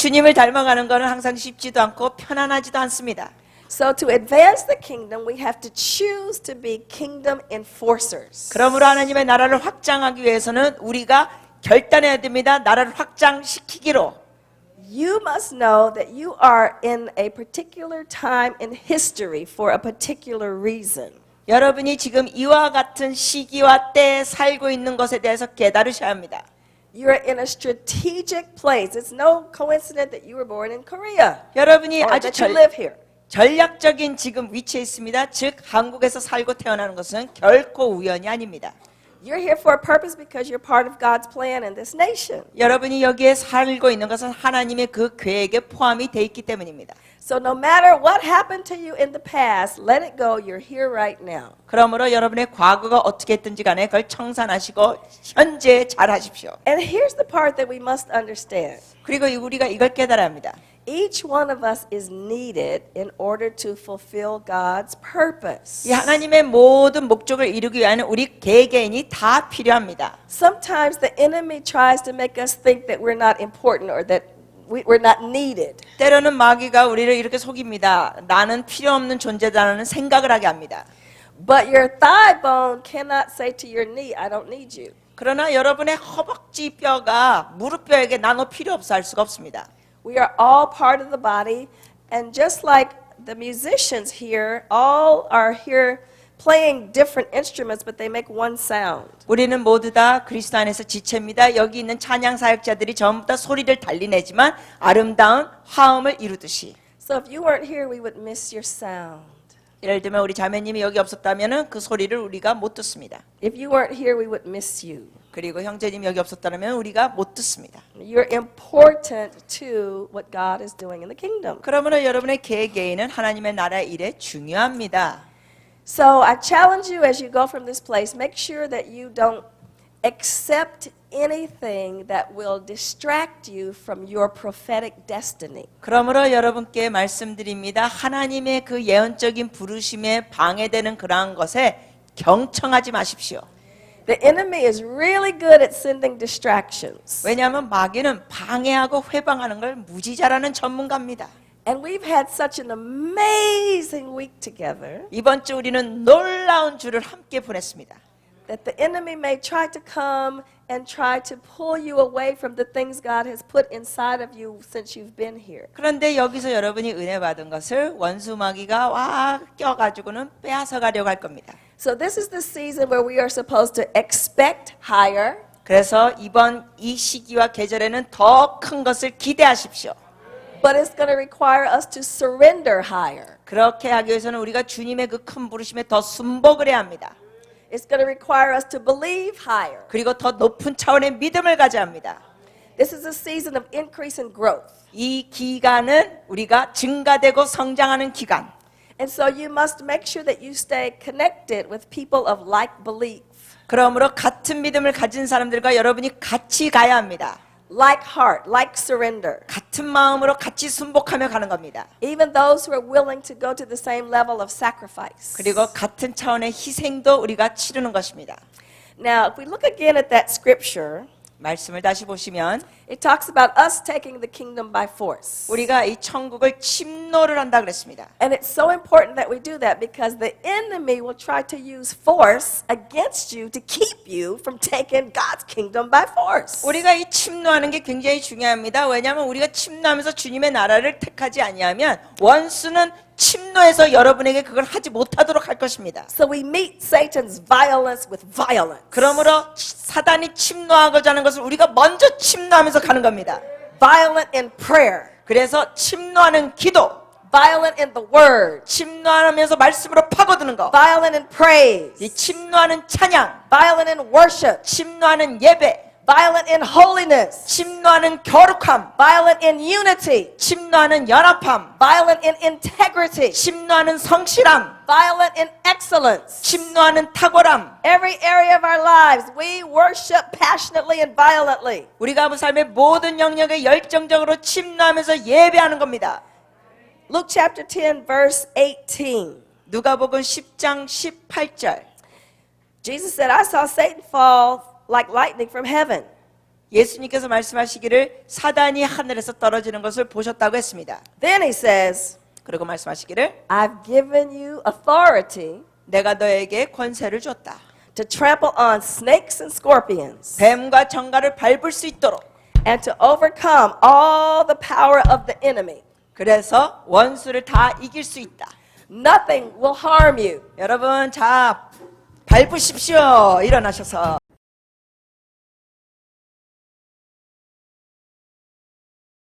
주님을 닮아가는 것은 항상 쉽지도 않고 편안하지도 않습니다. So to advance the kingdom, we have to choose to be kingdom enforcers. 그러므로 하나님의 나라를 확장하기 위해서는 우리가 결단해야 됩니다. 나라를 확장시키기로. You must know that you are in a particular time in history for a particular reason. 여러분이 지금 이와 같은 시기와 때에 살고 있는 것에 대해서 깨달으셔야 합니다. You're in a strategic place. It's no coincidence that you were born in Korea 여러분이 or 아주 that you 절, live here. 전략적인 지금 위치에 있습니다. 즉 한국에서 살고 태어나는 것은 결코 우연이 아닙니다. You're here for a purpose because you're part of God's plan in this nation. 여러분이 여기에 살고 있는 것은 하나님의 그 계획에 포함이 돼 있기 때문입니다. So no matter what happened to you in the past, let it go. You're here right now. 그러므로 여러분의 과거가 어떻게 했든지 간에 그걸 청산하시고 현재 잘 하십시오. And here's the part that we must understand. 그리고 우리가 이걸 깨달아야 합니다. Each one of us is needed in order to fulfill God's purpose. 이 하나님의 모든 목적을 이루기 위한 우리 개개인이 다 필요합니다. Sometimes the enemy tries to make us think that we're not important or that we, we're not needed. 때로는 마귀가 우리를 이렇게 속입니다. 나는 필요 없는 존재다라는 생각을 하게 합니다. But your thigh bone cannot say to your knee, I don't need you. 그러나 여러분의 허벅지 뼈가 무릎 뼈에게 나너 필요 없어 할 수가 없습니다. We are all part of the body, and just like the musicians here, all are here playing different instruments, but they make one sound. 우리는 모두 다 그리스도 안에서 지체입니다. 여기 있는 찬양 사역자들이 전부 다 소리를 달리내지만 아름다운 화음을 이루듯이. So if you weren't here, we would miss your sound. 예를 들면 우리 자매님이 여기 없었다면 그 소리를 우리가 못 듣습니다. If you weren't here, we would miss you. 그리고 형제님 여기 없었다면 우리가 못 듣습니다. You're important to what God is doing in the kingdom. 그러므로 여러분의 개개인은 하나님의 나라 일에 중요합니다. So I challenge you as you go from this place, make sure that you don't accept anything that will distract you from your prophetic destiny. 그러므로 여러분께 말씀드립니다. 하나님의 그 예언적인 부르심에 방해되는 그러한 것에 경청하지 마십시오. The enemy is really good at sending distractions. 왜냐하면 마귀는 방해하고 회방하는 걸 무지 잘하는 전문가입니다. And we've had such an amazing week together 이번 주 우리는 놀라운 주를 함께 보냈습니다. that the enemy may try to come and try to pull you away from the things God has put inside of you since you've been here. 그런데 여기서 여러분이 은혜 받은 것을 원수 마귀가 와 껴가지고는 빼앗아 가려고 할 겁니다. So this is the season where we are supposed to expect higher, 그래서 이번 이 시기와 계절에는 더 큰 것을 기대하십시오. but it's going to require us to surrender higher. 그렇게 하기 위해서는 우리가 주님의 그 큰 부르심에 더 순복을 해야 합니다. It's going to require us to believe higher. 그리고 더 높은 차원의 믿음을 가져야 합니다. This is a season of increase and growth. 이 기간은 우리가 증가되고 성장하는 기간. And so you must make sure that you stay connected with people of like belief, 그러므로 같은 믿음을 가진 사람들과 여러분이 같이 가야 합니다. like heart, like surrender. 같은 마음으로 같이 순복하며 가는 겁니다. Even those who are willing to go to the same level of sacrifice. 그리고 같은 차원의 희생도 우리가 치르는 것입니다. Now, if we look again at that scripture, 말씀을 다시 보시면 it talks about us taking the kingdom by force. 우리가 이 천국을 침노를 한다 그랬습니다. And it's so important that we do that because the enemy will try to use force against you to keep you from taking God's kingdom by force. 우리가 이 침노하는 게 굉장히 중요합니다. 왜냐하면 우리가 침노하면서 주님의 나라를 택하지 아니하면 원수는 침노해서 여러분에게 그걸 하지 못하도록 할 것입니다. So we meet Satan's violence with violence. 그러므로 사단이 침노하고자 하는 것을 우리가 먼저 침노하면서 가는 겁니다. Violent in prayer, 그래서 침노하는 기도, violent in the word, 침노하면서 말씀으로 파고드는 거, violent in praise, 이 침노하는 찬양, violent in worship, 침노하는 예배, violent in holiness, 침노하는 거룩함, violent in unity, 침노하는 연합함, violent in integrity, 침노하는 성실함, violent in excellence. 침노하는 탁월함. Every area of our lives, we worship passionately and violently. 우리가 그 삶의 모든 영역에 열정적으로 침노하면서 예배하는 겁니다. Luke chapter 10, verse 18. 누가복음 10장 18절. Jesus said, I saw Satan fall like lightning from heaven. 예수님께서 말씀하시기를 사단이 하늘에서 떨어지는 것을 보셨다고 했습니다. Then he says, 그리고 말씀하시기를 I've given you authority 내가 너에게 권세를 줬다. to trample on snakes and scorpions 뱀과 정갈을 밟을 수 있도록 and to overcome all the power of the enemy. 그래서 원수를 다 이길 수 있다. Nothing will harm you. 여러분 자 밟으십시오. 일어나셔서